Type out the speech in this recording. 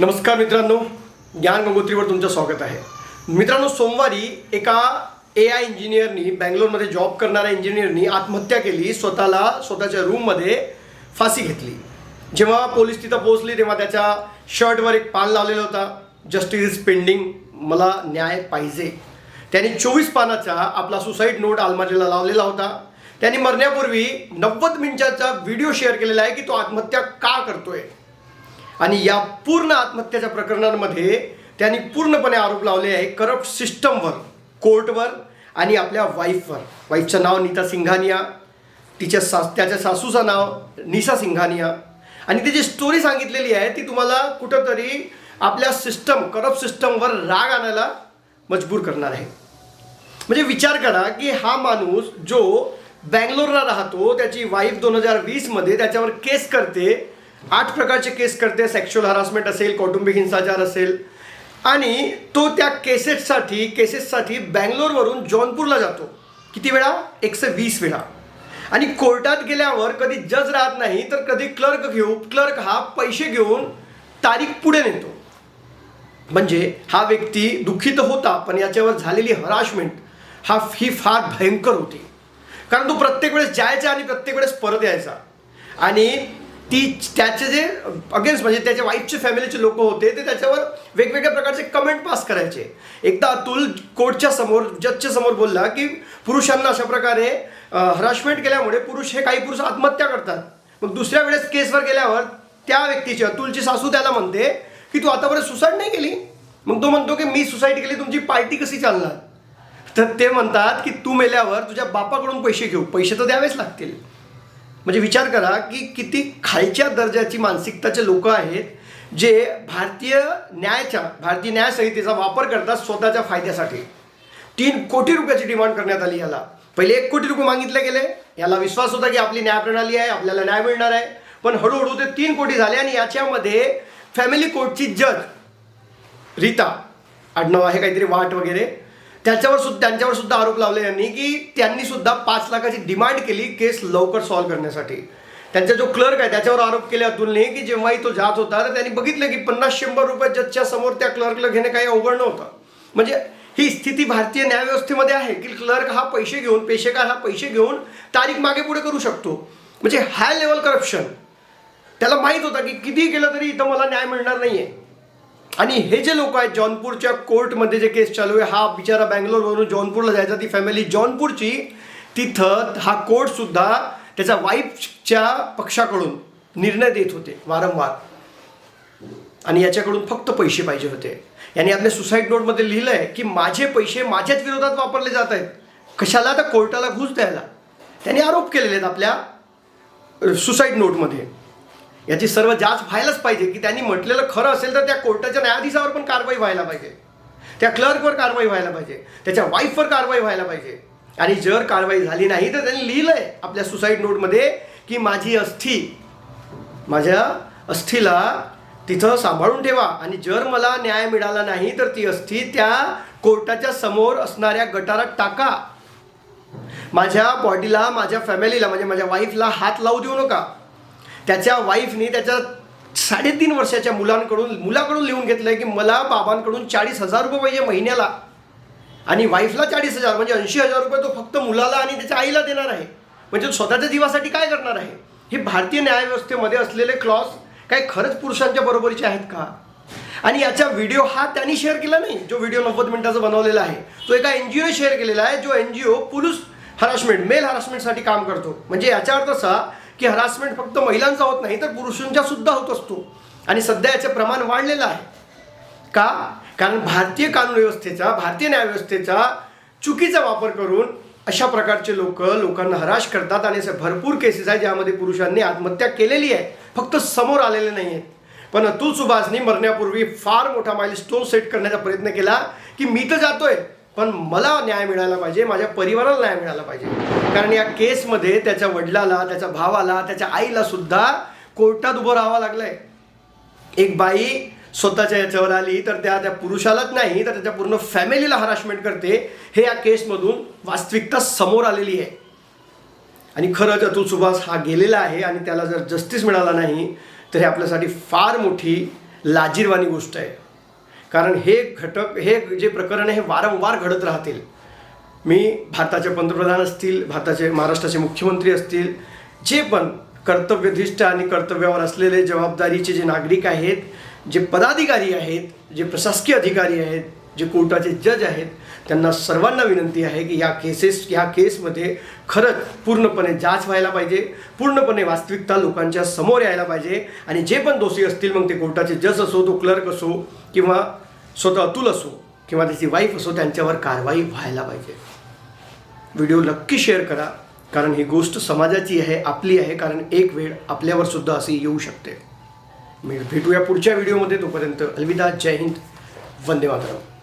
नमस्कार मित्रांनो ज्ञान गंगोत्रीवर तुमचं स्वागत आहे. मित्रांनो सोमवारी एका ए आय इंजिनियरनी बँगलोरमध्ये जॉब करणाऱ्या इंजिनियरनी आत्महत्या केली स्वतःला स्वतःच्या रूममध्ये फाशी घेतली. जेव्हा पोलीस तिथं पोहोचली तेव्हा त्याच्या शर्टवर एक पान लावलेला होता. जस्टिस इज पेंडिंग मला न्याय पाहिजे. त्यांनी चोवीस पानाचा आपला सुसाईड नोट आलमारीला लावलेला होता. त्यांनी मरण्यापूर्वी नव्वद मिनिटाचा व्हिडिओ शेअर केलेला आहे की तो आत्महत्या का करतोय? आणि या पूर्ण आत्महत्याच्या प्रकरणांमध्ये त्यांनी पूर्णपणे आरोप लावले आहे करप्ट सिस्टमवर कोर्टवर आणि आपल्या वाईफवर वाईफचं नाव नीता सिंघानिया तिच्या सास त्याच्या सासूचं नाव निशा सिंघानिया. आणि ती जी स्टोरी सांगितलेली आहे ती तुम्हाला कुठंतरी आपल्या सिस्टम करप्ट सिस्टमवर राग आणायला मजबूर करणार आहे. म्हणजे विचार करा की हा माणूस जो बँगलोरला राहतो त्याची वाईफ दोन हजार वीसमध्ये त्याच्यावर केस करते आठ प्रकारचे केस करते सेक्शुअल हरासमेंट असेल कौटुंबिक हिंसाचार असेल. आणि तो त्या केसेससाठी केसेससाठी बँगलोरवरून जॉनपूरला जातो. किती वेळा? एकशे वीस वेळा. आणि कोर्टात गेल्यावर कधी जज राहत नाही तर कधी क्लर्क घेऊन क्लर्क हा पैसे घेऊन तारीख पुढे नेतो. म्हणजे हा व्यक्ती दुःखित होता पण याच्यावर झालेली हराशमेंट हा ही फार भयंकर होती. कारण तो प्रत्येक वेळेस जायचा आणि प्रत्येक वेळेस परत यायचा. आणि ती त्याचे जे अगेन्स्ट म्हणजे त्याच्या वाईफचे फॅमिलीचे लोक होते ते त्याच्यावर वेगवेगळ्या प्रकारचे कमेंट पास करायचे. एकदा अतुल कोर्टच्या समोर जजच्या समोर बोलला की पुरुषांना अशा प्रकारे हराशमेंट केल्यामुळे पुरुष हे काही पुरुष आत्महत्या करतात. मग दुसऱ्या वेळेस केसवर गेल्यावर त्या व्यक्तीची अतुलची सासू त्याला म्हणते की तू आतापर्यंत सुसाईड नाही केली? मग तो म्हणतो की मी सुसाईड केली तुमची पार्टी कशी चालणार? तर ते म्हणतात की तू मेल्यावर तुझ्या बापाकडून पैसे घेऊ. पैसे तर द्यावेच लागतील. म्हणजे विचार करा की किती खालच्या दर्जाची मानसिकताचे लोक आहेत जे भारतीय न्यायाच्या भारतीय न्यायसंहितेचा वापर करतात स्वतःच्या फायद्यासाठी. तीन कोटी रुपयाची डिमांड करण्यात आली याला. पहिले एक कोटी रुपये मागितले गेले. याला विश्वास होता की आपली न्यायप्रणाली आहे आपल्याला न्याय मिळणार आहे. पण हळूहळू ते तीन कोटी झाले आणि याच्यामध्ये फॅमिली कोर्टची जज रीता आडनाव आहे काहीतरी वाट वगैरे त्याच्यावर सुद्धा त्यांच्यावर सुद्धा आरोप लावले यांनी की त्यांनी सुद्धा पाच लाखाची डिमांड केली केस लवकर सॉल्व्ह करण्यासाठी. त्यांचा जो क्लर्क आहे त्याच्यावर आरोप केले अतुलने की जेव्हाही तो जात होता तर त्यांनी बघितलं की पन्नास शंभर रुपये जजच्या समोर त्या क्लर्कला घेणे काही अवघड नव्हतं. म्हणजे ही स्थिती भारतीय न्यायव्यवस्थेमध्ये आहे की क्लर्क हा पैसे घेऊन पेशेकार हा पैसे घेऊन तारीख मागे पुढे करू शकतो. म्हणजे हाय लेवल करप्शन त्याला माहीत होता की कितीही केलं तरी इथं मला न्याय मिळणार नाही आहे आणि हे जे लोक आहेत जॉनपूरच्या कोर्टमध्ये जे केस चालू आहे हा बिचारा बँगलोरवरून जॉनपूरला जायचा. ती फॅमिली जॉनपूरची तिथं हा कोर्टसुद्धा त्याच्या वाईफच्या पक्षाकडून निर्णय देत होते वारंवार. आणि याच्याकडून फक्त पैसे पाहिजे होते. यांनी आपल्या सुसाईड नोटमध्ये लिहिलं आहे की माझे पैसे माझ्याच विरोधात वापरले जात आहेत. कशाला तर कोर्टाला घुस द्यायला? त्यांनी आरोप केलेले आहेत आपल्या सुसाईड नोटमध्ये याची सर्व जाच व्हायलाच पाहिजे की त्यांनी म्हटलेलं खरं असेल तर त्या कोर्टाच्या न्यायाधीशावर पण कारवाई व्हायला पाहिजे. त्या क्लर्कवर कारवाई व्हायला पाहिजे. त्याच्या वाईफवर कारवाई व्हायला पाहिजे. आणि जर कारवाई झाली नाही तर त्यांनी लिहिलं आहे आपल्या सुसाईड नोटमध्ये की माझी अस्थी माझ्या अस्थीला तिथं सांभाळून ठेवा. आणि जर मला न्याय मिळाला नाही तर ती अस्थी त्या कोर्टाच्या समोर असणाऱ्या गटारात टाका. माझ्या बॉडीला माझ्या फॅमिलीला म्हणजे माझ्या वाईफला हात लावू देऊ नका. त्याच्या वाईफनी त्याच्या साडेतीन वर्षाच्या मुलांकडून मुलाकडून लिहून घेतलं आहे की मला बाबांकडून चाळीस हजार रुपये पाहिजे महिन्याला. आणि वाईफला चाळीस हजार म्हणजे ऐंशी हजार रुपये तो फक्त मुलाला आणि त्याच्या आईला देणार आहे. म्हणजे स्वतःच्या जीवासाठी काय करणार आहे? हे भारतीय न्यायव्यवस्थेमध्ये असलेले क्लॉज काय खरंच पुरुषांच्या बरोबरीचे आहेत का? आणि याचा व्हिडिओ हा त्यांनी शेअर केला नाही जो व्हिडिओ नव्वद मिनिटाचा बनवलेला आहे. तो एका एन जी ओने शेअर केलेला आहे जो एन जी ओ पुरुष हरासमेंट मेल हरासमेंटसाठी काम करतो. म्हणजे याचा अर्थ असा की हरासमेंट फक्त महिलांचा होत नाही तर पुरुषांच्या सुद्धा होत असतो. आणि सध्या याचे प्रमाण वाढलेलं आहे. का? कारण भारतीय कानून व्यवस्थेचा भारतीय न्यायव्यवस्थेचा चुकीचा वापर करून अशा प्रकारचे लोक लोकांना हराश करतात आणि असे भरपूर केसेस आहेत ज्यामध्ये पुरुषांनी आत्महत्या केलेली आहे. फक्त समोर आलेले नाही आहेत. पण अतुल सुभाषनी मरण्यापूर्वी फार मोठा माइलस्टोन सेट करण्याचा प्रयत्न केला की मी तर जातोय. पण मला न्याय मिळाला पाहिजे माझ्या परिवाराला न्याय मिळाला पाहिजे. कारण या केसमध्ये त्याच्या वडिलाला त्याच्या भावाला त्याच्या आईला सुद्धा कोर्टात उभं राहावं लागलंय. एक बाई स्वतःच्या याच्यावर आली तर त्या त्या पुरुषालाच नाही तर त्याच्या पूर्ण फॅमिलीला हराशमेंट करते. हे या केसमधून वास्तविकता समोर आलेली आहे. आणि खरंच अतुल सुभाष हा गेलेला आहे आणि त्याला जर जस्टिस मिळाला नाही तर हे आपल्यासाठी फार मोठी लाजीरवाणी गोष्ट आहे. कारण हे घटक हे जे प्रकरण आहे हे वारंवार घडत राहतील. मी भारताचे पंतप्रधान असतील भारताचे महाराष्ट्राचे मुख्यमंत्री असतील जे पण कर्तव्यधिष्ठ आणि कर्तव्यावर असलेले जबाबदारीचे जे नागरिक आहेत जे पदाधिकारी आहेत जे प्रशासकीय अधिकारी आहेत जे कोर्टाचे जज आहेत त्यांना सर्वांना विनंती आहे की या केसेस ह्या केसमध्ये खरंच पूर्णपणे जाच व्हायला पाहिजे पूर्णपणे वास्तविकता लोकांच्या समोर यायला पाहिजे आणि जे पण दोषी असतील मग ते कोर्टाचे जज असो तो क्लर्क असो किंवा स्वतः अतुल असो किंवा त्याची वाईफ असो त्यांच्यावर कारवाई व्हायला पाहिजे. व्हिडिओ नक्की शेअर करा कारण ही गोष्ट समाजाची आहे आपली आहे कारण एक वेळ आपल्यावर सुद्धा अशी येऊ शकते. मी भेटूया पुढच्या व्हिडिओमध्ये तोपर्यंत अलविदा. जय हिंद. वंदे मातरम.